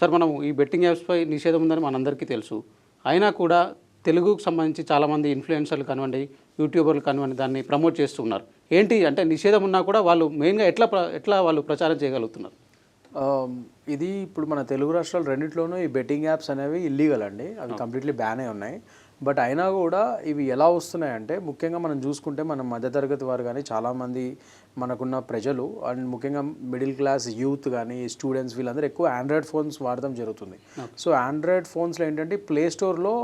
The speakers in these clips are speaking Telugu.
సార్ మనం ఈ బెట్టింగ్ యాప్స్పై నిషేధం ఉందని మనందరికీ తెలుసు. అయినా కూడా తెలుగుకు సంబంధించి చాలామంది ఇన్ఫ్లుయెన్సర్లు కానివ్వండి యూట్యూబర్లు కానివ్వండి దాన్ని ప్రమోట్ చేస్తున్నారు. ఏంటి అంటే నిషేధం ఉన్నా కూడా వాళ్ళు మెయిన్గా ఎట్లా ప్ర- ఎట్లా వాళ్ళు ప్రచారం చేయగలుగుతున్నారు? ఇది ఇప్పుడు మన తెలుగు రాష్ట్రాలు రెండిట్లోనూ ఈ బెట్టింగ్ యాప్స్ అనేవి ఇల్లీగల్ అండి. అవి కంప్లీట్లీ బ్యాన్ అయి ఉన్నాయి. బట్ అయినా కూడా ఇవి ఎలా వస్తున్నాయంటే ముఖ్యంగా మనం చూసుకుంటే మన మధ్యతరగతి వారు కానీ చాలామంది మనకున్న ప్రజలు అండ్ ముఖ్యంగా మిడిల్ క్లాస్ యూత్ కానీ స్టూడెంట్స్ వీళ్ళందరూ ఎక్కువ ఆండ్రాయిడ్ ఫోన్స్ వాడడం జరుగుతుంది. సో ఆండ్రాయిడ్ ఫోన్స్లో ఏంటంటే ప్లే స్టోర్లో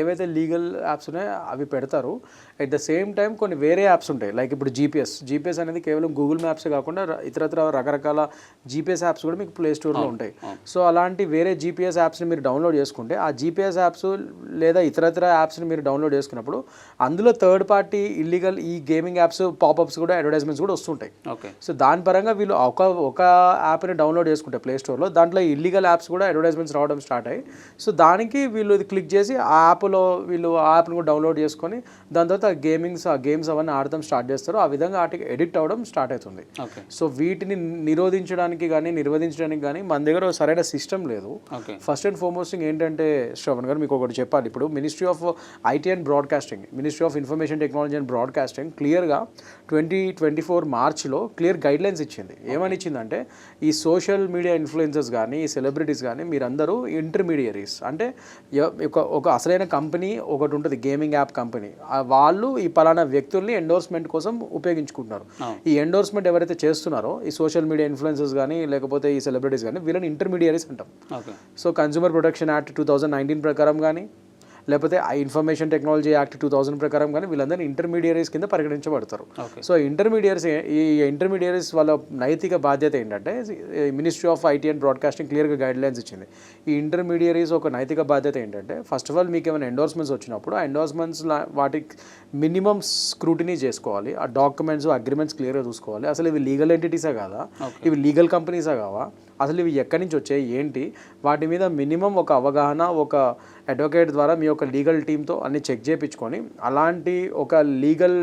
ఏవైతే లీగల్ యాప్స్ ఉన్నాయో అవి పెడతారు. అట్ ద సేమ్ టైం కొన్ని వేరే యాప్స్ ఉంటాయి. లైక్ ఇప్పుడు జీపీఎస్ జీపీఎస్ అనేది కేవలం గూగుల్ మ్యాప్సే కాకుండా ఇతరత్ర రకరకాల జీపీఎస్ యాప్స్ కూడా మీకు ప్లే స్టోర్లో ఉంటాయి. సో అలాంటి వేరే జీపీఎస్ యాప్స్ని మీరు డౌన్లోడ్ చేసుకుంటే ఆ జీపీఎస్ యాప్స్ లేదా ఇతరత్ర యాప్స్ని మీరు డౌన్లోడ్ చేసుకున్నప్పుడు అందులో థర్డ్ పార్టీ ఇల్లీగల్ ఈ గేమింగ్ యాప్స్ పాపప్స్ కూడా అడ్వర్టైజ్మెంట్స్ కూడా వస్తుంటాయి ఓకే. సో దాని పరంగా వీళ్ళు ఒక ఒక యాప్ని డౌన్లోడ్ చేసుకుంటే ప్లే స్టోర్లో. దాంట్లో ఇల్లీగల్ యాప్స్ కూడా అడ్వర్టైజ్మెంట్స్ రావడం స్టార్ట్ అయ్యి సో దానికి వీళ్ళు ఇది క్లిక్ చేసి ఆ యాప్లో వీళ్ళు ఆ యాప్ని కూడా డౌన్లోడ్ చేసుకొని దాని తర్వాత గేమింగ్స్ ఆ గేమ్స్ అవన్నీ ఆడటం స్టార్ట్ చేస్తారు. ఆ విధంగా వాటికి ఎడిక్ట్ అవ్వడం స్టార్ట్ అవుతుంది. సో వీటిని నిరోధించడానికి కానీ నిర్వహించడానికి కానీ మన దగ్గర సరైన సిస్టమ్ లేదు. ఫస్ట్ అండ్ ఫార్మోస్ట్ ఏంటంటే శ్రవణ్ గారు మీకు ఒకటి చెప్పాలి. ఇప్పుడు ministry of IT and broadcasting ministry of information technology and broadcasting క్లియర్గా ట్వంటీ ట్వంటీ ఫోర్ మార్చ్లో క్లియర్ గైడ్ లైన్స్ ఇచ్చింది ఏమని ఇచ్చిందంటే ఈ సోషల్ మీడియా ఇన్ఫ్లుయెన్సర్స్ కానీ ఈ సెలబ్రిటీస్ కానీ మీరందరూ ఇంటర్మీడియరీస్. అంటే ఒక ఒక అసలైన కంపెనీ ఒకటి ఉంటుంది గేమింగ్ యాప్ కంపెనీ. వాళ్ళు ఈ పలానా వ్యక్తుల్ని ఎండోర్స్మెంట్ కోసం ఉపయోగించుకుంటున్నారు. ఈ ఎండోర్స్మెంట్ ఎవరైతే చేస్తున్నారో ఈ సోషల్ మీడియా ఇన్ఫ్లుయెన్సర్స్ కానీ లేకపోతే ఈ సెలబ్రిటీస్ కానీ వీళ్ళని ఇంటర్మీడియరీస్ అంటాం. So consumer protection act two thousand nineteen ప్రకారం కానీ లేకపోతే ఆ information technology act two thousand ప్రకారం కానీ వీళ్ళందరినీ ఇంటర్మీడియరీస్ కింద పరిగణించబడతారు. సో ఇంటర్మీడియట్స్ ఈ ఇంటర్మీడియట్స్ వాళ్ళ నైతిక బాధ్యత ఏంటంటే ministry of IT and broadcasting క్లియర్గా గైడ్ లైన్స్ ఇచ్చింది. ఈ ఇంటర్మీడియరీస్ ఒక నైతిక బాధ్యత ఏంటంటే ఫస్ట్ ఆఫ్ ఆల్ మీకు ఏమైనా ఎండోర్స్మెంట్స్ వచ్చినప్పుడు ఆ ఎండోర్స్మెంట్స్ వాటికి మినిమం స్క్రూటినీ చేసుకోవాలి. ఆ డాక్యుమెంట్స్ అగ్రిమెంట్స్ క్లియర్గా చూసుకోవాలి. అసలు ఇవి లీగల్ ఎంటిటీసా కాదా? ఇవి లీగల్ కంపెనీసా కావా? అసలు ఇవి ఎక్కడి నుంచి వచ్చాయి ఏంటి? వాటి మీద మినిమం ఒక అవగాహన ఒక అడ్వకేట్ ద్వారా మీ యొక్క లీగల్ టీంతో అన్ని చెక్ చేయించుకొని అలాంటి ఒక లీగల్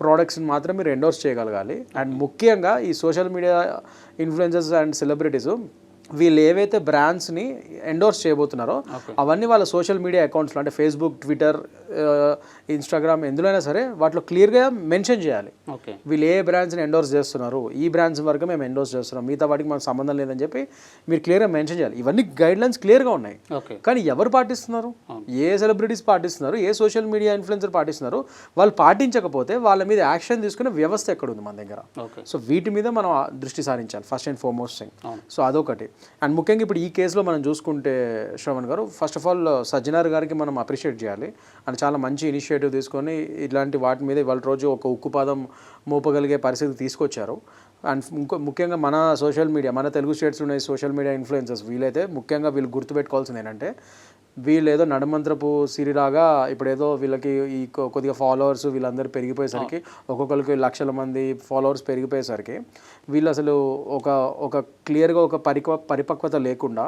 ప్రోడక్ట్స్ని మాత్రం మీరు ఎండోర్స్ చేయగలగాలి. అండ్ ముఖ్యంగా ఈ social media influencers and celebrities వీళ్ళు ఏవైతే బ్రాండ్స్ని ఎండోర్స్ చేయబోతున్నారో అవన్నీ వాళ్ళ సోషల్ మీడియా అకౌంట్స్లో అంటే ఫేస్బుక్ ట్విట్టర్ ఇన్స్టాగ్రామ్ ఎందులోనైనా సరే వాటిలో క్లియర్గా మెన్షన్ చేయాలి. వీళ్ళు ఏ బ్రాండ్స్ని ఎండోర్స్ చేస్తున్నారు? ఈ బ్రాండ్స్ వరకు మేము ఎండోర్స్ చేస్తున్నాం. మిగతా వాటికి మనకు సంబంధం లేదని చెప్పి మీరు క్లియర్గా మెన్షన్ చేయాలి. ఇవన్నీ గైడ్ లైన్స్ క్లియర్గా ఉన్నాయి. కానీ ఎవరు పాటిస్తున్నారు? ఏ సెలబ్రిటీస్ పాటిస్తున్నారు? ఏ సోషల్ మీడియా ఇన్ఫ్లుయెన్సర్ పాటిస్తున్నారు? వాళ్ళు పాటించకపోతే వాళ్ళ మీద యాక్షన్ తీసుకునే వ్యవస్థ ఎక్కడ ఉంది మన దగ్గర? సో వీటి మీద మనం దృష్టి సారించాలి. First and foremost thing. So అదొకటి. అండ్ ముఖ్యంగా ఇప్పుడు ఈ కేసులో మనం చూసుకుంటే శ్రవణ్ గారు ఫస్ట్ ఆఫ్ ఆల్ సజ్జనార్ గారికి మనం అప్రిషియేట్ చేయాలి. అండ్ చాలా మంచి ఇనిషియేటివ్ తీసుకొని ఇలాంటి వాటి మీద ఇవాళ రోజు ఒక ఉక్కుపాదం మోపగలిగే పరిస్థితి తీసుకొచ్చారు. అండ్ ఇంకో ముఖ్యంగా మన సోషల్ మీడియా మన తెలుగు స్టేట్స్ ఉన్న సోషల్ మీడియా ఇన్ఫ్లుయెన్సర్స్ వీలైతే ముఖ్యంగా వీళ్ళు గుర్తుపెట్టుకోవాల్సింది ఏంటంటే వీళ్ళు ఏదో నడమంత్రపు సిరిలాగా ఇప్పుడు ఏదో వీళ్ళకి ఈ కొద్దిగా ఫాలోవర్స్ వీళ్ళందరూ పెరిగిపోయేసరికి ఒక్కొక్కరికి లక్షల మంది ఫాలోవర్స్ పెరిగిపోయేసరికి వీళ్ళు అసలు ఒక ఒక క్లియర్గా ఒక పరిపక్వత లేకుండా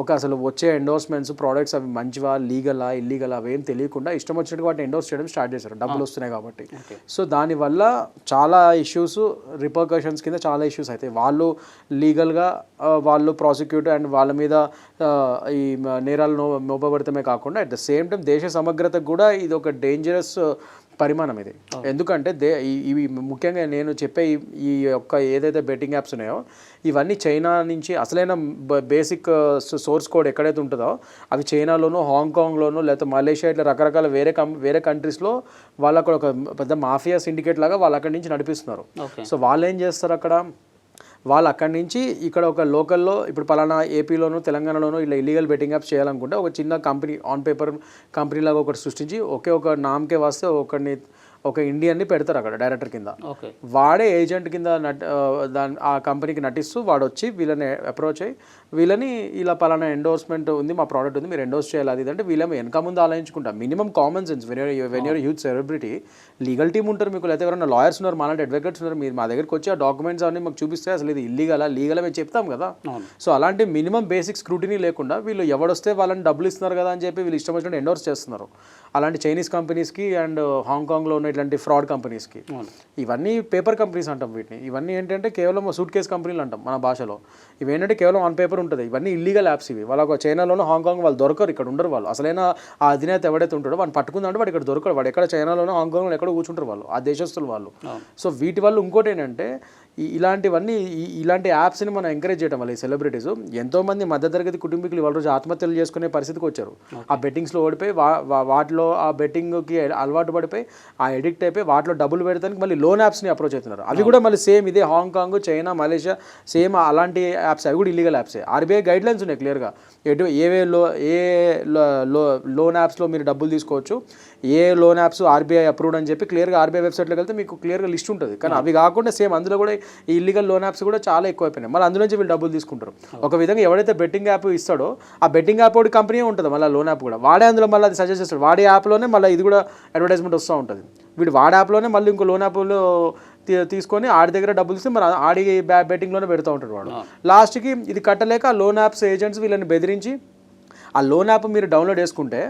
ఒక అసలు వచ్చే ఎండోర్స్మెంట్స్ ప్రోడక్ట్స్ అవి మంచివా లీగలా ఇల్లీగలా అవి ఏం తెలియకుండా ఇష్టం వచ్చినట్టు వాటిని ఎండోర్స్ చేయడం స్టార్ట్ చేశారు. డబ్బులు వస్తున్నాయి కాబట్టి. సో దానివల్ల చాలా ఇష్యూస్ రిపర్కషన్స్ కింద చాలా ఇష్యూస్ అవుతాయి వాళ్ళు లీగల్గా వాళ్ళు ప్రాసిక్యూట్ అండ్ వాళ్ళ మీద ఈ నేరాలు నో మోపబడటమే కాకుండా అట్ ద సేమ్ టైం దేశ సమగ్రతకు కూడా ఇది ఒక డేంజరస్ పరిమాణం ఇది. ఎందుకంటే దే ఇవి ముఖ్యంగా నేను చెప్పే ఈ- ఈ యొక్క ఏదైతే బెట్టింగ్ యాప్స్ ఉన్నాయో ఇవన్నీ చైనా నుంచి అసలైన బేసిక్ సోర్స్ కోడ్ ఎక్కడైతే ఉంటుందో అవి చైనాలోనూ హాంకాంగ్లోనూ లేకపోతే మలేషియా ఇట్లా రకరకాల వేరే కం వేరే కంట్రీస్లో వాళ్ళు అక్కడ ఒక పెద్ద మాఫియా సిండికేట్ లాగా వాళ్ళు అక్కడి నుంచి నడిపిస్తున్నారు. సో వాళ్ళు ఏం చేస్తారు అక్కడ? వాళ్ళు అక్కడి నుంచి ఇక్కడ ఒక లోకల్లో ఇప్పుడు పలానా ఏపీలోనూ తెలంగాణలోనూ ఇలా ఇల్లీగల్ బెట్టింగ్ యాప్స్ చేయాలనుకుంటే ఒక చిన్న కంపెనీ ఆన్ పేపర్ కంపెనీ లాగా ఒకటి సృష్టించి ఒకే ఒక నామకే వస్తే ఒకరిని ఒక ఇండియన్ని పెడతారు అక్కడ డైరెక్టర్ కింద. ఓకే. వాడే ఏజెంట్ కింద దాని ఆ కంపెనీకి నటిస్తూ వాడు వచ్చి వీళ్ళని అప్రోచ్ అయ్యి వీళ్ళని ఇలా పలానా ఎండోర్స్మెంట్ ఉంది మా ప్రోడక్ట్ ఉంది మీరు ఎండోర్స్ చేయాలి అది అంటే వీళ్ళేమో వెనక ముందు ఆలోచించుకుంటాం. Minimum common sense when when your huge celebrity legal team ఉంటారు మీకు లేకపోతే ఎవరైనా లాయర్స్ ఉన్నారు మాలాంటి అడ్వకేట్స్ ఉన్నారు మీరు మా దగ్గరికి వచ్చి ఆ డాక్యుమెంట్స్ అన్ని మాకు చూపిస్తే అసలు ఇది ఇల్లీగలా లీగల్ మేము చెప్తాం కదా. సో అలాంటి మినిమం బేసిక్ స్క్రూటినీ లేకుండా వీళ్ళు ఎవడొస్తే వాళ్ళని డబ్బులు ఇస్తున్నారు కదా అని చెప్పి వీళ్ళు ఇష్టం వచ్చినట్టు ఎండోర్స్ చేస్తున్నారు. అలాంటి చైనీస్ కంపెనీస్కి అండ్ హాంకాంగ్లో ఉన్న ఇట్లాంటి ఫ్రాడ్ కంపెనీస్కి. ఇవన్నీ పేపర్ కంపెనీస్ అంటాం వీటిని. ఇవన్నీ ఏంటంటే కేవలం సూట్ కేస్ కంపెనీలు అంటాం మన భాషలో. ఇవి ఏంటంటే కేవలం ఆన్ పేపర్ ఉంటుంది. ఇవన్నీ ఇల్లీగల్ యాప్స్ ఇవి. వాళ్ళకు చైనాలోనూ హాంకాంగ్ వాళ్ళు దొరకరు. ఇక్కడ ఉండరు వాళ్ళు. అసలైన ఆ అధినేత ఎవడైతే ఉంటాడో వాడిని పట్టుకుందంటే వాడు ఇక్కడ దొరకడు. వాడు ఎక్కడ చైనాలోనూ హాంకాంగ్లో ఎక్కడ కూర్చుంటారు వాళ్ళు. ఆ దేశస్తులు వాళ్ళు. సో వీటి వల్ల ఇంకోటి ఏంటంటే ఇలాంటివన్నీ ఈ- ఇలాంటి యాప్స్ని మనం ఎంకరేజ్ చేయడం వల్ల ఈ సెలబ్రిటీస్ ఎంతోమంది మధ్యతరగతి కుటుంబీకులు వాళ్ళ రోజు ఆత్మహత్యలు చేసుకునే పరిస్థితికి వచ్చారు. ఆ బెట్టింగ్స్లో ఓడిపోయి వాటిలో ఆ బెట్టింగ్కి అలవాటు పడిపోయి ఆ ఎడిక్ట్ అయిపోయి వాటిలో డబ్బులు పెడతానికి మళ్ళీ లోన్ యాప్స్ని అప్రోచ్ అవుతున్నారు. అవి కూడా మళ్ళీ సేమ్ ఇదే Hong Kong China Malaysia same అలాంటి యాప్స్ అవి కూడా ఇల్లీగల్ యాప్సే ఆర్బీఐ గైడ్ లైన్స్ ఉన్నాయి క్లియర్గా ఎటు ఏవే లో ఏ లో లోన్ యాప్స్లో మీరు డబ్బులు తీసుకోవచ్చు ఏ లోన్ యాప్స్ ఆర్బీఐ అప్రూవ్డ్ అని చెప్పి క్లియర్గా ఆర్బీఐ వెబ్సైట్లోకి వెళ్తే మీకు క్లియర్గా లిస్ట్ ఉంటుంది. కానీ అవి కాకుండా సేమ్ అందులో కూడా ఈ ఇల్లీగల్ లోన్ యాప్స్ కూడా చాలా ఎక్కువైపోయినాయి. మళ్ళీ అందులో నుంచి వీళ్ళు డబ్బులు తీసుకుంటారు. ఒక విధంగా ఎవడైతే బెట్టింగ్ యాప్ ఇస్తాడో ఆ బెట్టింగ్ యాప్ ఒకటి కంపెనీ ఉంటుంది మళ్ళీ లోన్ యాప్ కూడా. వాడే అందులో మళ్ళీ అది సజెస్ట్ చేస్తాడు. వాడే యాప్లోనే మళ్ళీ ఇది కూడా అడ్వర్టైజ్మెంట్ వస్తూ ఉంటుంది. వీడు వాడే యాప్లోనే మళ్ళీ ఇంకో లోన్ యాప్లో తీసుకొని ఆడి దగ్గర డబ్బులు ఇస్తే మరి ఆడి బ్యా బెట్టింగ్లోనే పెడతా ఉంటాడు వాడు. లాస్ట్కి ఇది కట్టలేక ఆ లోన్ యాప్స్ ఏజెంట్స్ వీళ్ళని బెదిరించి ఆ లోన్ యాప్ మీరు డౌన్లోడ్ చేసుకుంటే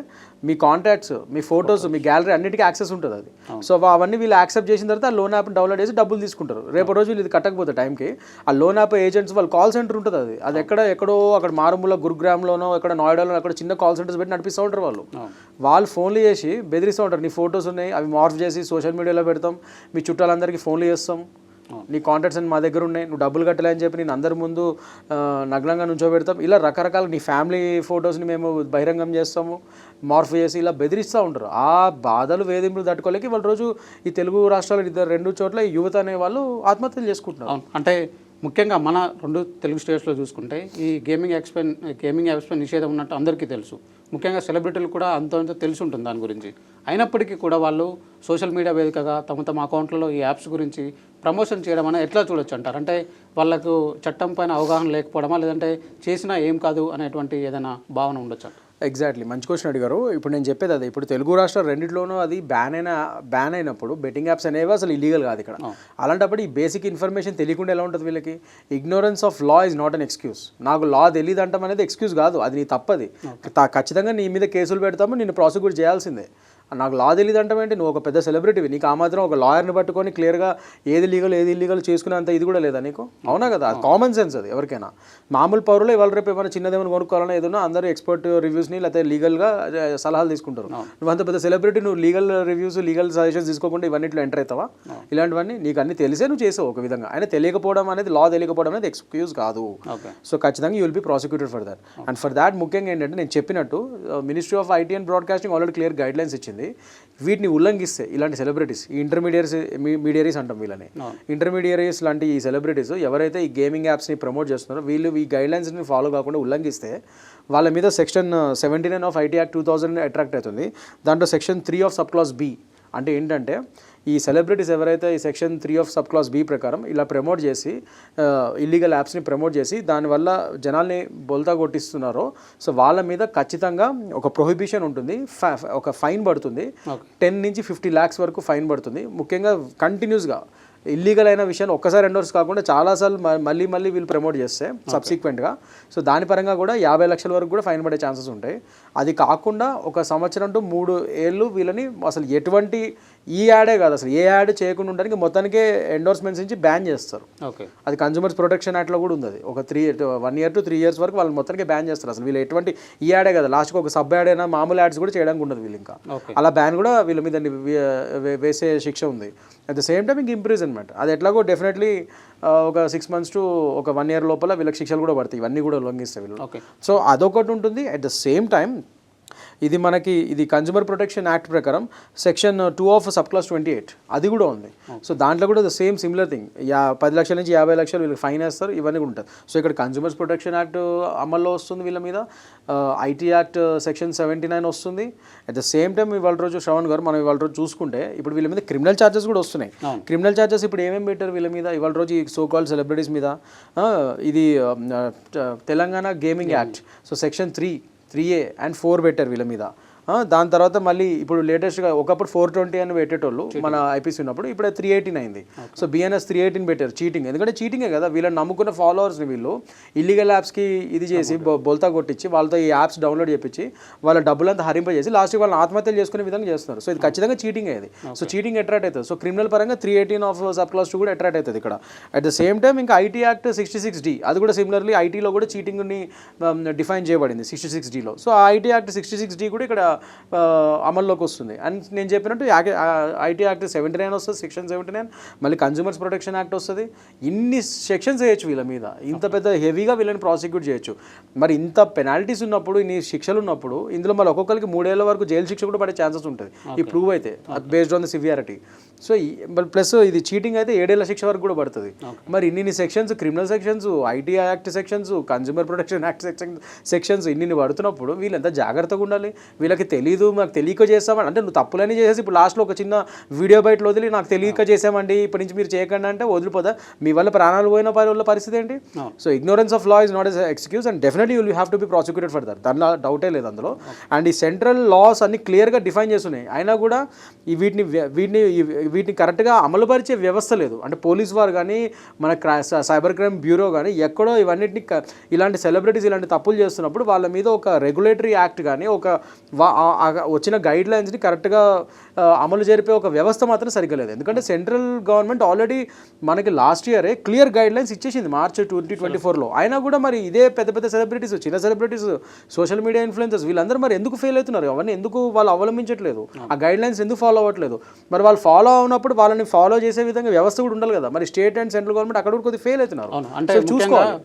మీ కాంటాక్ట్స్ మీ ఫొటోస్ మీ గ్యాలరీ అన్నిటికీ యాక్సెస్ ఉంటుంది అది. సో అవన్నీ వీళ్ళు యాక్సెప్ట్ చేసిన తర్వాత ఆ లోన్ యాప్ డౌన్లోడ్ చేసి డబ్బులు తీసుకుంటారు. రేపు రోజు వీళ్ళు ఇది కట్టకపోతే టైంకి ఆ లోన్ యాప్ ఏజెంట్స్ వాళ్ళ కాల్ సెంటర్ ఉంటుంది అది. అది ఎక్కడ ఎక్కడో అక్కడ మారుమూల గురుగ్రామ్లోనో ఎక్కడ నోయిడాలో అక్కడ చిన్న కాల్ సెంటర్స్ పెట్టి నడిపిస్తూ ఉంటారు వాళ్ళు. వాళ్ళు ఫోన్లు చేసి బెదిరిస్తూ ఉంటారు. నీ ఫొటోస్ ఉన్నాయి అవి మార్ఫ్ చేసి సోషల్ మీడియాలో పెడతాం. మీ చుట్టాలందరికీ ఫోన్లు చేస్తాం. నీ కాంటాక్ట్స్ అని మా దగ్గర ఉన్నాయి. నువ్వు డబ్బులు కట్టలే అని చెప్పి నేను అందరి ముందు నగ్నంగా నుంచోబెడతాం. ఇలా రకరకాల నీ ఫ్యామిలీ ఫొటోస్ని మేము బహిరంగం చేస్తాము. మార్ఫ్ చేసి ఇలా బెదిరిస్తూ ఉంటారు. ఆ బాధలు వేధింపులు తట్టుకోలేక వాళ్ళ రోజు ఈ తెలుగు రాష్ట్రాల ఇద్దరు రెండు చోట్ల యువత అనే వాళ్ళు ఆత్మహత్యలు చేసుకుంటున్నారు. అంటే ముఖ్యంగా మన రెండు తెలుగు స్టేట్స్లో చూసుకుంటే ఈ గేమింగ్ యాప్స్పై గేమింగ్ యాప్స్పై నిషేధం ఉన్నట్టు అందరికీ తెలుసు. ముఖ్యంగా సెలబ్రిటీలు కూడా అంత అంత తెలిసి ఉంటుంది దాని గురించి. అయినప్పటికీ కూడా వాళ్ళు సోషల్ మీడియా వేదికగా తమ తమ అకౌంట్లలో ఈ యాప్స్ గురించి ప్రమోషన్ చేయడం అనేది ఎట్లా చూడొచ్చు అంటారు? అంటే వాళ్ళకు చట్టం పైన అవగాహన లేకపోవడమా? లేదంటే చేసినా ఏం కాదు అనేటువంటి ఏదైనా భావన ఉండొచ్చు? ఎగ్జాక్ట్లీ మంచి క్వశ్చన్ అడిగారు. ఇప్పుడు నేను చెప్పేది అదే. ఇప్పుడు తెలుగు రాష్ట్రాలు రెండిట్లోనూ అది బ్యాన్ అయిన బ్యాన్ అయినప్పుడు బెట్టింగ్ యాప్స్ అనేవి అసలు ఇల్లీగల్ కాదు ఇక్కడ. అలాంటప్పుడు ఈ బేసిక్ ఇన్ఫర్మేషన్ తెలియకుండా ఎలా ఉంటుంది వీళ్ళకి? Ignorance of law is not an excuse నాకు లా తెలియదు అంటాం అనేది ఎక్స్క్యూజ్ కాదు. అది నీ తప్పది. ఖచ్చితంగా నీ మీద కేసులు పెడతాము నేను ప్రాసిక్యూట్ చేయాల్సిందే. నాకు లా తెలియదు అంటాం ఏంటి? నువ్వు ఒక పెద్ద సెలబ్రిటీవి నీకు ఆ మాత్రం ఒక లాయర్ని పట్టుకొని క్లియర్గా ఏది లీగల్ ఏది ఇల్లీగల్ చేసుకునేంత ఇది కూడా లేదా నీకు? అవునా కదా? కామన్ సెన్స్ అది ఎవరికైనా. మామూలు పౌరులు ఇవాళ రేపు ఏమైనా చిన్నదేమైనా కొనుక్కోవాలన్నా ఏదైనా అందరూ ఎక్స్పర్ట్ రివ్యూస్ని లేకపోతే లీగల్గా సలహాలు తీసుకుంటారు. నువ్వు అంత పెద్ద సెలబ్రిటీ నువ్వు లీగల్ రివ్యూస్ లీగల్ సజెషన్స్ తీసుకోకుండా ఇవన్నిట్లో ఎంటర్ అవుతావా? ఇలాంటివన్నీ నీకు అన్ని తెలిసే నువ్వు చేసావు ఒక విధంగా. అయినా తెలియకపోవడం అనేది లా తెలియకపోవడం అనేది ఎక్స్క్యూజ్ కాదు. సో ఖచ్చితంగా you will be prosecuted for that and for that ముఖ్యంగా ఏంటంటే నేను చెప్పినట్టు ministry of IT and broadcasting already clear guidelines ఇచ్చింది. వీటిని ఉల్లంఘిస్తే ఇలాంటి సెలబ్రిటీస్ ఈ ఇంటర్మీడియట్స్ మీడియరీస్ అంటాం వీళ్ళని. ఇంటర్మీడియరీస్ లాంటి ఈ సెలబ్రిటీస్ ఎవరైతే ఈ గేమింగ్ యాప్స్ని ప్రమోట్ చేస్తున్నారో వీళ్ళు ఈ గైడ్ లైన్స్ని ఫాలో కాకుండా ఉల్లంఘిస్తే వాళ్ళ మీద section seventy nine of IT act two thousand attract అవుతుంది. దాంట్లో section three of sub clause B అంటే ఏంటంటే ఈ సెలబ్రిటీస్ ఎవరైతే ఈ section three of sub clause B ప్రకారం ఇలా ప్రమోట్ చేసి ఇల్లీగల్ యాప్స్ని ప్రమోట్ చేసి దానివల్ల జనాల్ని బొల్తా కొట్టిస్తున్నారో సో వాళ్ళ మీద ఖచ్చితంగా ఒక ప్రొహిబిషన్ ఉంటుంది. ఒక ఫైన్ పడుతుంది. టెన్ నుంచి ఫిఫ్టీ ల్యాక్స్ వరకు ఫైన్ పడుతుంది. ముఖ్యంగా కంటిన్యూస్గా ఇల్లీగల్ అయిన విషయాన్ని ఒక్కసారి ఎండోర్స్ కాకుండా చాలాసార్లు మళ్ళీ మళ్ళీ వీళ్ళు ప్రమోట్ చేస్తే సబ్సిక్వెంట్గా సో దాని పరంగా కూడా యాభై లక్షల వరకు కూడా ఫైన్ పడే ఛాన్సెస్ ఉంటాయి. అది కాకుండా ఒక సంవత్సరం టు మూడు ఏళ్ళు వీళ్ళని అసలు ఎటువంటి ఈ యాడే కాదు అసలు. ఏ యాడ్ చేయకుండా ఉండడానికి మొత్తానికే ఎండోర్స్మెంట్స్ నుంచి బ్యాన్ చేస్తారు. ఓకే. అది కన్జ్యూమర్స్ ప్రొటెక్షన్ యాక్ట్లో కూడా ఉంది ఒక three one year to three years వరకు వాళ్ళు మొత్తానికి బ్యాన్ చేస్తారు. అసలు వీళ్ళు ఎటువంటి ఈ యాడే కదా లాస్ట్కి ఒక సబ్ యాడ్ అయినా మామూలు యాడ్స్ కూడా చేయడానికి ఉండదు వీళ్ళు ఇంకా. అలా బ్యాన్ కూడా వీళ్ళ మీద వేసే శిక్ష ఉంది. అట్ ద సేమ్ టైం ఇంక ఇంప్రీజన్మెంట్ అది ఎట్లాగో డెఫినెట్లీ ఒక సిక్స్ మంత్స్ టు ఒక వన్ ఇయర్ లోపల వీళ్ళకి శిక్షలు కూడా పడతాయి. ఇవన్నీ కూడా ఉల్లంఘిస్తాయి వీళ్ళు. సో అదొకటి ఉంటుంది. అట్ ద సేమ్ టైం ఇది మనకి ఇది కన్జ్యూమర్ ప్రొటెక్షన్ యాక్ట్ ప్రకారం section two of sub clause twenty eight అది కూడా ఉంది. సో దాంట్లో కూడా the same similar thing yeah పది లక్షల నుంచి యాభై లక్షలు వీళ్ళకి ఫైన్ వేస్తారు ఇవన్నీ కూడా ఉంటుంది సో ఇక్కడ కన్జ్యూమర్స్ ప్రొటెక్షన్ యాక్ట్ అమల్లో వస్తుంది వీళ్ళ మీద. IT act section seventy nine వస్తుంది. అట్ ద సేమ్ టైం ఇవాళ రోజు శ్రవణ్ గారు మనం ఇవాళ రోజు చూసుకుంటే ఇప్పుడు వీళ్ళ మీద క్రిమినల్ ఛార్జెస్ కూడా వస్తున్నాయి. క్రిమినల్ ఛార్జెస్ ఇప్పుడు ఏమేమి పెట్టారు వీళ్ళ మీద? ఇవాళ రోజు ఈ సో కాల్ సెలబ్రిటీస్ మీద ఇది Telangana gaming act so section three three A and four better వీళ్ళ మీద. దాని తర్వాత మళ్ళీ ఇప్పుడు లేటెస్ట్గా ఒకప్పుడు ఫోర్ ట్వంటీ అని పెట్టేటోళ్ళు మన ఐపీసీ ఉన్నప్పుడు ఇప్పుడు త్రీ ఎయిటీన్ అయింది. సో బిఎన్ఎస్ త్రీ ఎయిటీన్ పెట్టారు చీటింగ్ ఎందుకంటే చీటింగే కదా వీళ్ళని నమ్ముకున్న ఫాలోవర్స్ని వీళ్ళు ఇల్లీగల్ యాప్స్కి ఇది చేసి బొల్తా కొట్టించి వాళ్ళతో ఈ యాప్స్ డౌన్లోడ్ చేపించి వాళ్ళ డబ్బులంతా హరింపజేసి లాస్ట్కి వాళ్ళని ఆత్మహత్యలు చేసుకునే విధంగా చేస్తున్నారు. సో ఇది ఖచ్చితంగా చీటింగ్ అయ్యేది సో చీటింగ్ అట్రాక్ట్ అవుతుంది. సో క్రిమినల్ పరంగా three eighteen of sub clause two కూడా అట్రాక్ట్ అవుతుంది ఇక్కడ. అట్ ద సేమ్ టైం ఇంకా IT act sixty six D అది కూడా సిమిలర్లీ ఐటీలో కూడా చీటింగ్ని డిఫైన్ చేయబడింది సిక్స్టీ సిక్స్ డిలో సో ఆ IT act sixty six D కూడా ఇక్కడ అమల్లోకి వస్తుంది. అండ్ నేను చెప్పినట్టు ఐటీ యాక్ట్ సెవెంటీ నైన్ వస్తుంది సెక్షన్ సెవెంటీ నైన్ మళ్ళీ కన్జ్యూమర్స్ ప్రొటెక్షన్ యాక్ట్ వస్తుంది. ఇన్ని సెక్షన్స్ వేయచ్చు వీళ్ళ మీద. ఇంత పెద్ద హెవీగా వీళ్ళని ప్రాసిక్యూట్ చేయొచ్చు. మరి ఇంత పెనాల్టీస్ ఉన్నప్పుడు ఇన్ని శిక్షలు ఉన్నప్పుడు ఇందులో మళ్ళీ ఒక్కొక్కరికి మూడేళ్ళ వరకు జైలు శిక్ష కూడా పడే ఛాన్సెస్ ఉంటుంది. ఈ ప్రూవ్ అయితే based on the severity so plus ఇది చీటింగ్ అయితే ఏడేళ్ళ శిక్ష వరకు కూడా పడుతుంది. మరి ఇన్ని sections criminal sections IT act sections consumer protection act section sections ఇన్ని పడుతున్నప్పుడు వీళ్ళు ఎంత జాగ్రత్తగా ఉండాలి. వీళ్ళకి తెలియదు మాకు తెలియక చేస్తామని అంటే నువ్వు తప్పులని చేసేసి ఇప్పుడు లాస్ట్లో ఒక చిన్న వీడియో బయట వదిలి నాకు తెలియక చేసామండి ఇప్పటి నుంచి మీరు చేయకండి అంటే వదిలిపోదా? మీ వల్ల ప్రాణాలు పోయిన పరి వాళ్ళ పరిస్థితి ఏంటి? So ignorance of law is not as excuse and definitely you have to be prosecuted for that దానిలో డౌటే లేదు అందులో. అండ్ ఈ సెంట్రల్ లాస్ అన్ని క్లియర్గా డిఫైన్ చేస్తున్నాయి. అయినా కూడా ఈ వీటిని వీటిని వీటిని కరెక్ట్గా అమలుపరిచే వ్యవస్థ లేదు. అంటే పోలీస్ వారు కానీ మన సైబర్ క్రైమ్ బ్యూరో కానీ ఎక్కడో ఇవన్నిటిని ఇలాంటి సెలబ్రిటీస్ ఇలాంటి తప్పులు చేస్తున్నప్పుడు వాళ్ళ మీద ఒక రెగ్యులేటరీ యాక్ట్ కానీ ఒక వచ్చిన గైడ్ లైన్స్ని కరెక్ట్గా అమలు జరిపే ఒక వ్యవస్థ మాత్రం సరిగ్గా లేదు. ఎందుకంటే సెంట్రల్ గవర్నమెంట్ ఆల్రెడీ మనకి లాస్ట్ ఇయరే క్లియర్ గైడ్ లైన్స్ ఇచ్చేసింది మార్చ్ ట్వంటీ ట్వంటీ ఫోర్లో అయినా కూడా మరి ఇదే పెద్ద పెద్ద సెలబ్రిటీస్ చిన్న సెలబ్రిటీస్ సోషల్ మీడియా ఇన్ఫ్లుయెన్సర్స్ వీళ్ళందరూ మరి ఎందుకు ఫెయిల్ అవుతున్నారు? అవన్నీ ఎందుకు వాళ్ళు అవలంబించట్లేదు? ఆ గైడ్ లైన్స్ ఎందుకు ఫాలో అవ్వట్లేదు? మరి వాళ్ళు ఫాలో అవునప్పుడు వాళ్ళని ఫాలో చేసే విధంగా వ్యవస్థ కూడా ఉండాలి కదా. మరి స్టేట్ అండ్ సెంట్రల్ గవర్నమెంట్ అక్కడ కూడా కొద్దిగా ఫెయిల్ అవుతున్నారు. అంటే చూసుకోవాలి.